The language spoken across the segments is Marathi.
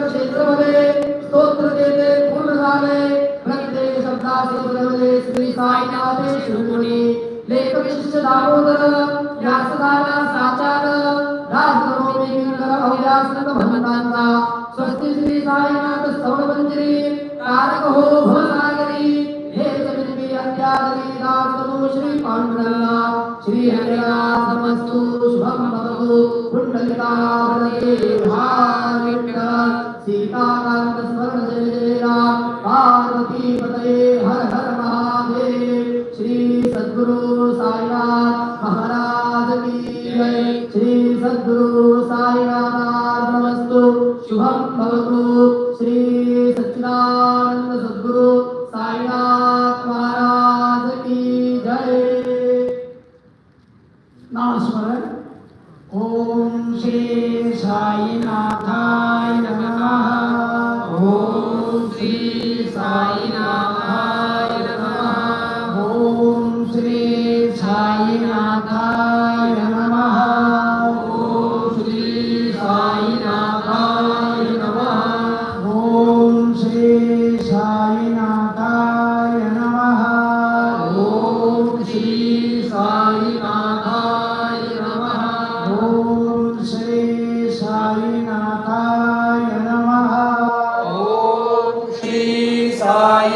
क्षेत्रमध्ये स्तोत्र देते पूर्ण झाले प्रत्येक श्री साईनाथे लेख विशिष्ट दामोदर साचार भगवंतांचा श्री साईनाथ स्तवन कारक हो भवसागरी हे जमिनी अत्यादरी श्री पांडुरंगा श्री हरिदास नमस्तु शुभम भवतु कुंडलिकावरते सीताकांत Amen.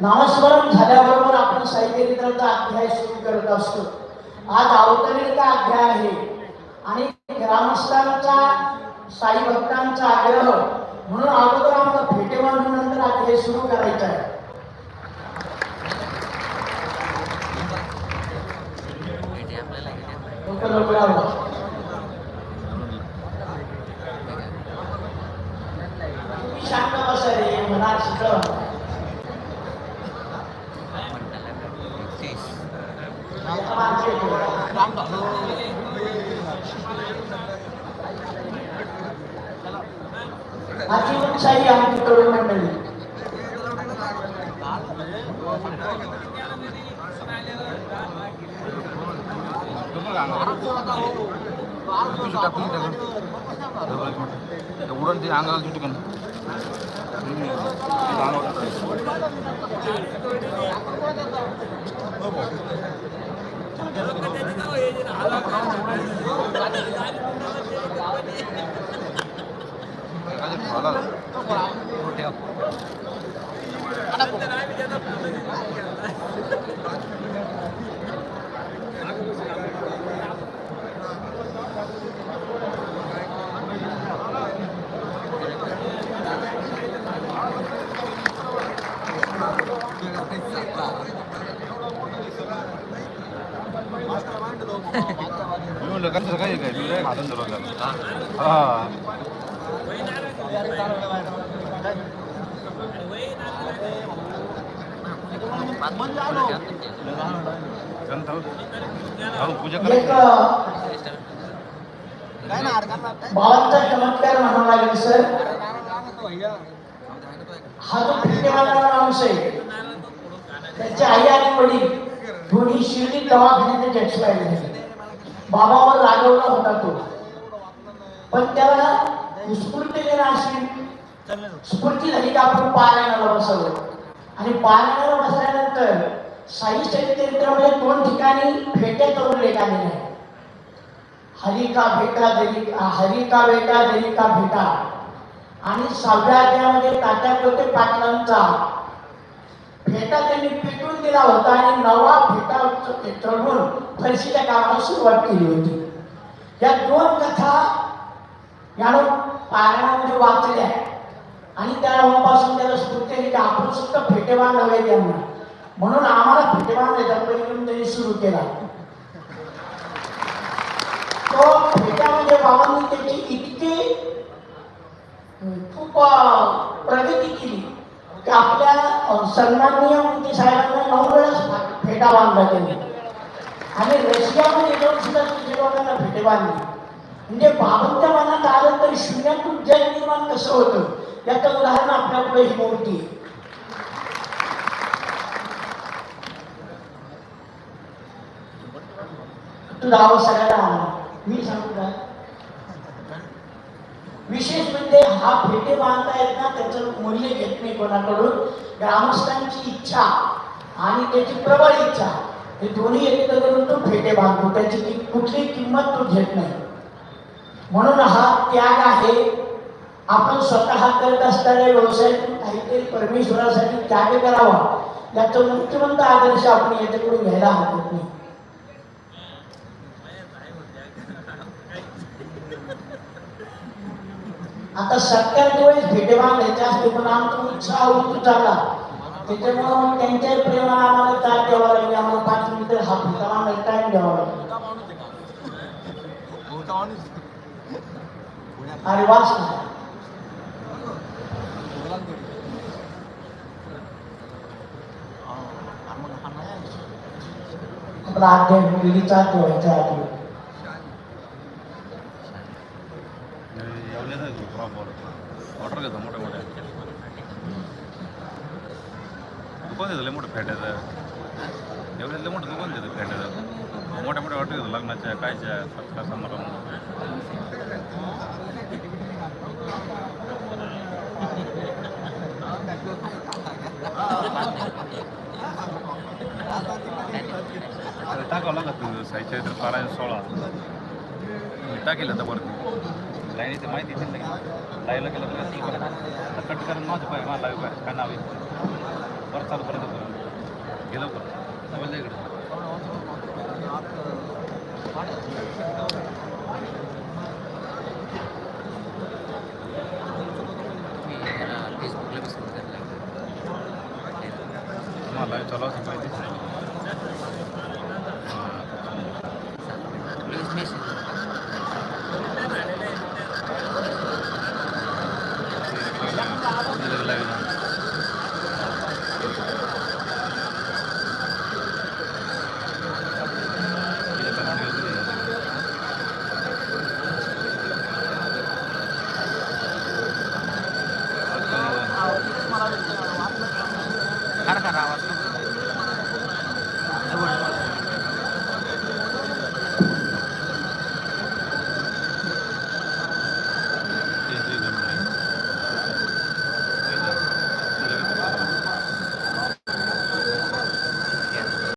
नामस्मरण झाल्याबरोबर आपण साहित्यरित्राचा अध्याय सुरू करत असतो. आज अवतरणीचा अध्याय आहे. आणि ग्रामस्थांचा साई भक्तांचा आग्रह म्हणून अगोदर आम्हाला फेटे बांधून नंतर अध्याय सुरू करायचा आहे. लवकर लवकर आजीवनशाही आमची तरुण मंडळी उडून ते अंगाला सुटी पण मी बाबांचा चमत्कार म्हणावा लागेल सर हा जो फिरतेवाला माणूस आहे त्याची आई आणि वडील दोन्ही शिर्डी दवाखान्यात एक्सपायर पाहिजे बाबावर रागवला होता तो. पण त्याला उत्स्फूर्ती अशी स्फूर्ती झाली की आपण पारायणाला बसवलं आणि पारायणाला बसल्यानंतर साई चरित्रामध्ये दोन ठिकाणी फेट्या करून लेखाने आलेल्या आहेत हरी का भेटा दरी हरी का बेटा जरी का भेटा. आणि सहाव्या अध्यायामध्ये तात्या कोटे पाटलांचा फेटा त्यांनी पेटून दिला होता आणि नवा फेटा चढून फरशीच्या कामाला सुरुवात केली होती. या दोन कथा यानं पारणामध्ये वाचल्या. आणि त्यापासून त्याला स्फूर्ती आली की आपण सुद्धा फेटेबाण हवे त्यांना म्हणून. आम्हाला फेटेबाण देतात परिक्रम त्यांनी सुरू केला. तो फेट्यामध्ये सन्माननीय मोदी साहेबांना नऊ वेळाच फेटा बांधला त्यांनी आणि रशियामध्ये जाऊन सुद्धा तुझे फेटे बांधली म्हणजे बाबांच्या मनात आलं तरी शून्यातून जय निर्माण कसं होतं याचं उदाहरण आपल्याकडे ही मूर्ती तू दावा सगळ्याला आला मी सांग विशेष म्हणजे हा फेटे बांधता येत ना त्याचं मूल्य घेत नाही कोणाकडून. ग्रामस्थांची इच्छा आणि त्याची प्रबळ इच्छा हे दोन्ही एकत्र करून तो फेटे बांधतो. त्याची कि- कुठली किंमत तो घेत नाही. म्हणून हा त्याग आहे. आपण स्वतः करत असणाऱ्या व्यवसायातून काहीतरी परमेश्वरासाठी त्याग करावा. याचा मुख्यमंत आदर्श आपण याच्याकडून घ्यायला हरकत नाही. आता सत्याच्या वेळेस भेटे बांधायचे असते पण आमचा उत्साह उतू झाला त्याच्यामुळं मग त्यांच्या प्रेमाला आम्हाला ताट द्यावा लागेल आम्हाला पाच मिनिटं हा भेटा बांधायला टाइम द्यावा लागेल. अरे वास आपला अध्याय मुलगीचा ठेवायचा आधी. दुकान देतो लय मोठं फेट्याचं एवढे लय मोठं दुकान देतं फेट्याचं मोठ्या मोठ्या ऑर्डर घेतो लग्नाच्या कायच्या सत्कार समारंभ आता टाकावं लागत साहित्य तर पारायण सोळा मी टाकेल आता वरती लाईनीचं माहिती दिली नाही लाईनला गेलं तर कसं करायचं आता कट करून माझं पाय मला लाईव्ह पाय काय नाव आहे बरं चालू परत गेलो पण बोललं इकडे. तुम्हाला लाईव्ह चालू असेल